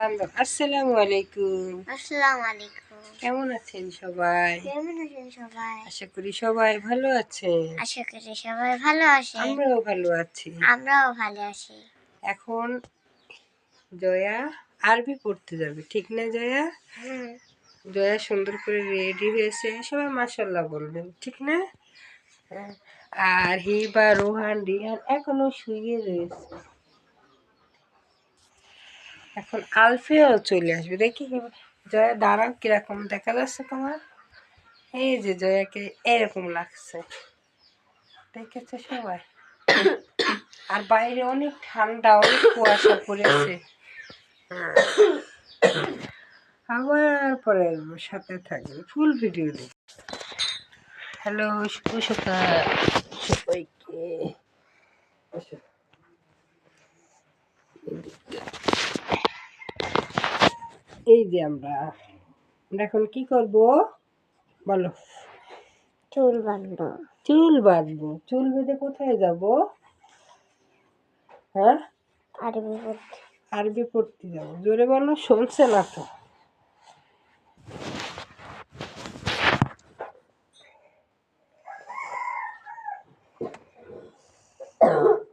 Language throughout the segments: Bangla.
আসসালামু আলাইকুম। আসসালামু আলাইকুম। কেমন আছেন সবাই? কেমন আছেন সবাই? আশা করি সবাই ভালো আছেন। আশা করি সবাই ভালো আছে আমরাও ভালো আছি। আমরাও ভালো আছি। এখন জয়া আরবি পড়তে যাবে ঠিক না জয়া? জয়া সুন্দর করে রেডি হয়েছে। সবাই মাসাল্লাহ বলবেন ঠিক না। আর হিবা রোহান রিহান এখনও শুয়ে রয়েছে। এখন আলফিয়াও চলে আসবে। দেখি জয়া দাঁড়াও কীরকম দেখা যাচ্ছে তোমার? এই যে জয়াকে এরকম লাগছে। দেখেছে সবাই? আর বাইরে অনেক ঠান্ডা অনেক কুয়াশা পড়েছে। আবার পরে আসব, সাথে থাকবে। ফুল ভিডিও দেখ। হ্যালো শুভ সকাল। সবাইকে। এই যে আমরা আমরা এখন কি করব? বলো। চুল বাঁধবো। চুল বাঁধবো। চুল বেঁধে কোথায় যাব? হ্যাঁ? আরবি পড়তে। আরবি পড়তে যাব। জোরে বলো শুনছে না তো।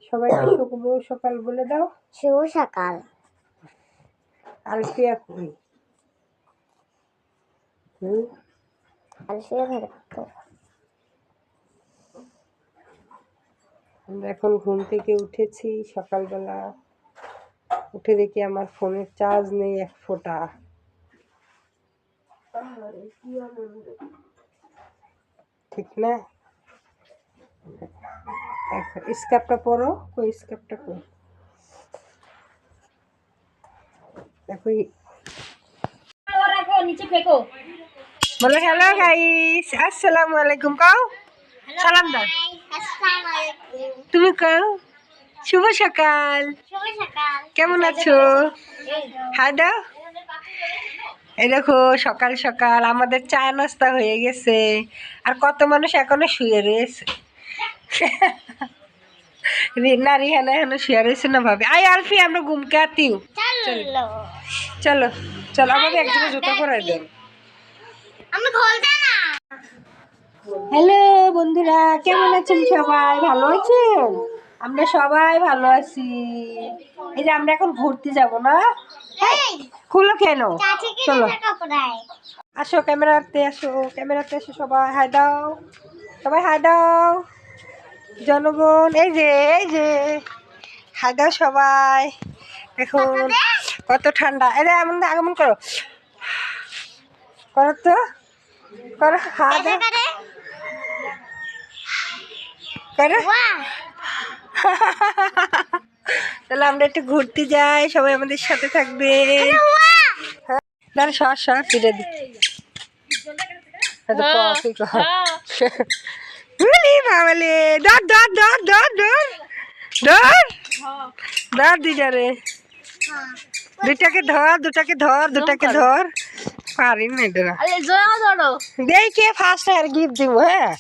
সবাইকে শুভ সকাল বলে দাও? শুভ সকাল। আলফিয়া কই? আমরা এখন ঘুম থেকে উঠেছি, সকালবেলা উঠে দেখি আমার ফোনের চার্জ নেই এক ফোঁটা। ঠিক না? এখন স্কার্পটা পরো কই স্কার্পটা কই দেখো, এই- বলো হ্যালো গাইস আসসালামু আলাইকুম কাও সালাম দাও আলাইকুম তুমি কাও শুভ সকাল কেমন আছো হাই দাও এই দেখো সকাল সকাল আমাদের চা নাস্তা হয়ে গেছে আর কত মানুষ এখনও শুয়ে রয়েছে রি- না রিহানা এখনও শুয়ে রয়েছে না ভাবে আই আলফি আমরা ঘুমকে আতিও চলো চলো চলো আমাকে একজনের জুতো করে না হ্যালো বন্ধুরা কেমন আছেন সবাই? ভালো আছেন? আমরা সবাই ভালো আছি। এই যে আমরা এখন ঘুরতে যাব না? খুলো কেন? চলো। আসো ক্যামেরাতে আসো ক্যামেরাতে আসো সবাই হাই দাও। সবাই হাই দাও। জনগণ এই যে এই যে। হাই দাও সবাই। এখন কত ঠান্ডা। এই যে এমন আগমন করো। করো তো। করো করো তাহলে আমরা একটু ঘুরতে যাই সবাই আমাদের সাথে থাকবে। বাহ! দাঁড়া সর সর ফিরে দি। হয়তো কফি কর বলি বাবালে? ধর ধর দুটাকে ধর দুটাকে ধর দুটাকে ধর। পারি না এটা আরে ধরো। ফার্স্ট আর গিফট দিব হ্যাঁ?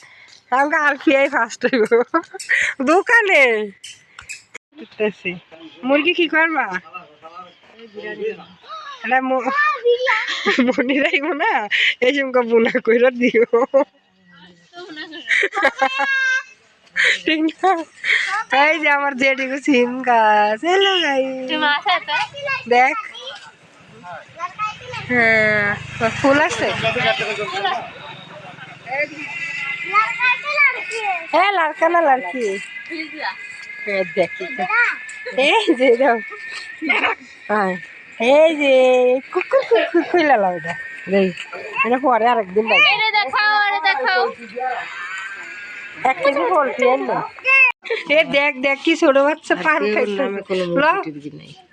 আমাকে আলফিয়াই ফার্স্ট হইব? দোকানে। মুরগি কি করবা? এটা ম- মনে রাখব না? এই সময় বোনা কইরা দিও। ঠিক না এই যে আমার জেডিগো সিম গাছ। হ্যালো গাই দেখ। হ্যাঁ ফুল আছে? হ্যাঁ লড়কা না লড়কি হ্যাঁ, দেখি। এই যে দাও। হ্যাঁ এই যে কুকুর কুকুর খুইলা লাও এটা। দেই এটা পরে আরেকদিন লাগবে দেখাও দেখাও। এক কেজি পোলট্রি আনলো। এ দেখ দেখ কি ছোট বাচ্চা পান খাইছে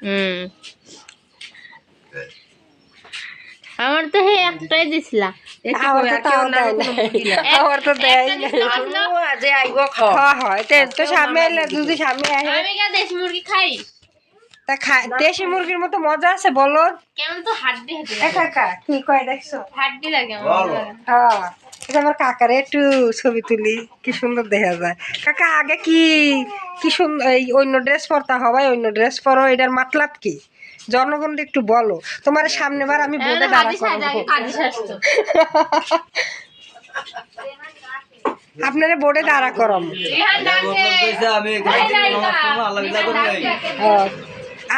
হুম। আমার তো হে একটাই দিছিলা। আমার তো তাও দেয় নাই। আমার তো দেয় নাই। হ্যাঁ হয় তে- তো সামনে এলে যদি সামনে আসে আমি কে দেশ মুরগি খাই? তা খা- দেশি মুরগির মতো মজা আছে বলো। কেমন তো হাড্ডি কাকা কি কয় দেখছ? হাড্ডি লাগে আমার। হ্যাঁ আমার কাকার একটু ছবি তুলি কি সুন্দর দেখা যায়। কাকা আগে কি কি সুন্দর এই অন্য ড্রেস পরতা? হবাই অন্য ড্রেস পরো এটার মাতলাব কি? জনগণ একটু বলো। তোমার সামনেবার আমি বোর্ডে দাঁড়া কাজী সাজা করাবো। আপনারা বোর্ডে দাঁড়া করাম। আমি।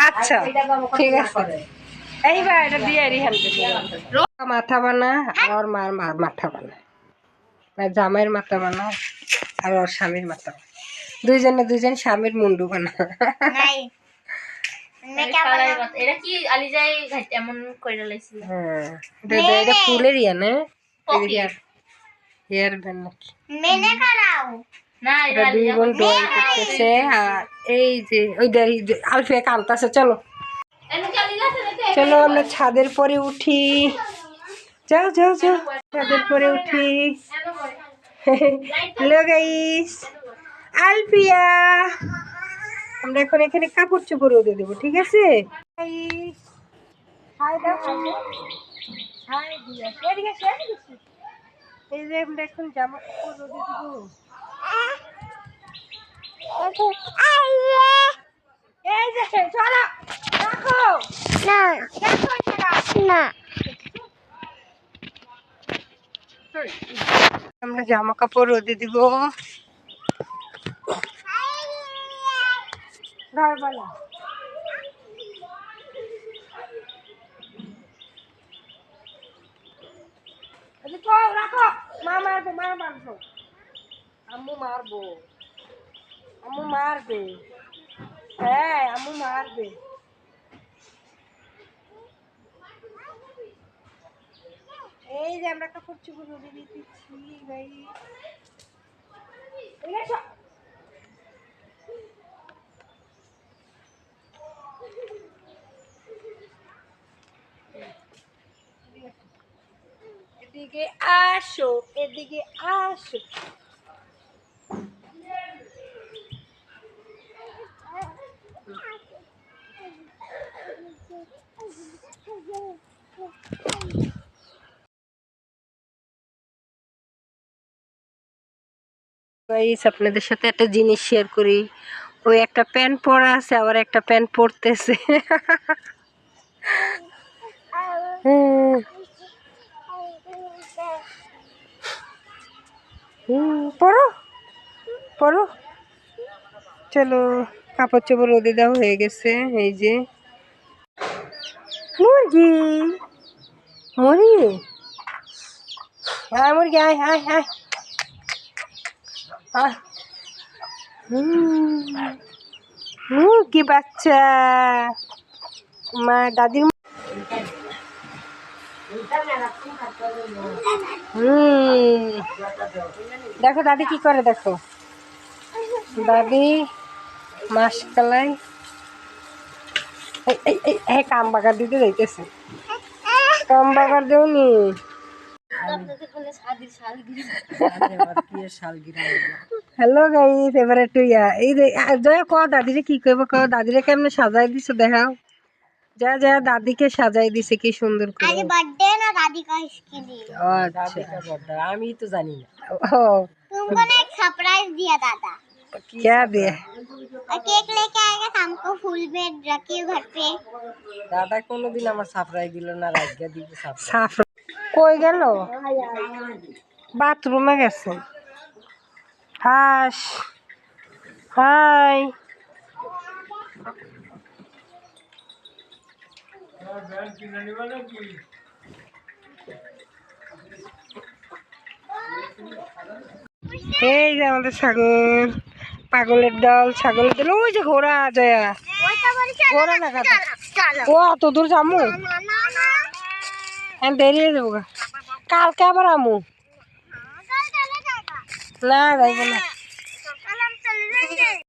আচ্ছা ঠিক আছে। এইবার এটা দিয়ে রিহান মাথা বানা আর মার মার মাথা বানা। জামাইয়ের মাথা বানা আর ওর স্বামীর মাথা বানা। দুইজনে দুইজন স্বামীর মুন্ডু বানা। নাই। এটা কি আলিজাই এমন কইরা লাইছিল? হ্যাঁ। এটা ফুলের ইয়া না? পপি। হেয়ার হেয়ার ব্যান্ড নাকি? মেনে করাও। না এটা এটা দুই বোন ড্রয়িং করতেছে আর এই যে ওই আলফিয়া কান্তাছে চলো। চলো আমরা ছাদের পরে উঠি। যাও যাও যাও। ছাদের পরে উঠি। Hello guys Alfia. আমরা এখন এখানে কাপড় চোপড় রোদে দেবো ঠিক আছে। এই যে আমরা এখন জামা কাপড় রোদে দেবো। এই যে চলো রাখো। না। আমরা জামা কাপড় রোদে দিব। ধরবালা রাখো রাখো। মা মারবে, মা মারবো। আম্মু মারবো। আম্মু মারবে। হ্যাঁ আম্মু মারবে। এই যে আমরা কাপড় চোপড় রোদে দিতেছি ভাই। এদিকে আসো এদিকে আসো। গাইস আপনাদের সাথে একটা জিনিস শেয়ার করি। ওই একটা প্যান্ট পরা আছে আবার একটা প্যান্ট পরতেছে। হুম, পড়ো। পরো চলো কাপড় চোপড় রোদে দেওয়া হয়ে গেছে এই যে। মুরগি। মুরগি? হ্যাঁ মুরগি আয় আয় আহ। মুরগি বাচ্চা। মা দাদির হুম। দেখো দাদি কি করে, দেখো। দাদি মাস কালাই এই কাম বাগার দিতে যাইতেছে। কাম বাগার দেওনি। হ্যালো গাইস এবারে ইয়া এই জয়া, ক দাদিরে কি কইব? ক দাদিরে কেমনে সাজাই দিছো দেখাও। যা যা দাদিকে সাজাই দিছে কি সুন্দর করে আজ বার্থডে না দাদি का इसके लिए ও আচ্ছা আমি তো জানি না ও तुमको ना एक सरप्राइज दिया दादा क्या दिया और केक लेके आएगा शाम को फूल में रखिए घर पे দাদা কোনোদিন আমার সাফরাই দিল না রাজ্ঞা দিব সাফরা কই গেল বাথরুমে গেছে হাস হাই এই যে আমাদের ছাগল পাগলের দল, ছাগলের দল, ওই যে ঘোড়া জয়া ঘোড়া না কাটা ও অত দূর যামু হ্যাঁ দেরি হয়ে যাব। কালকে আবার আমু। না, যাইব না।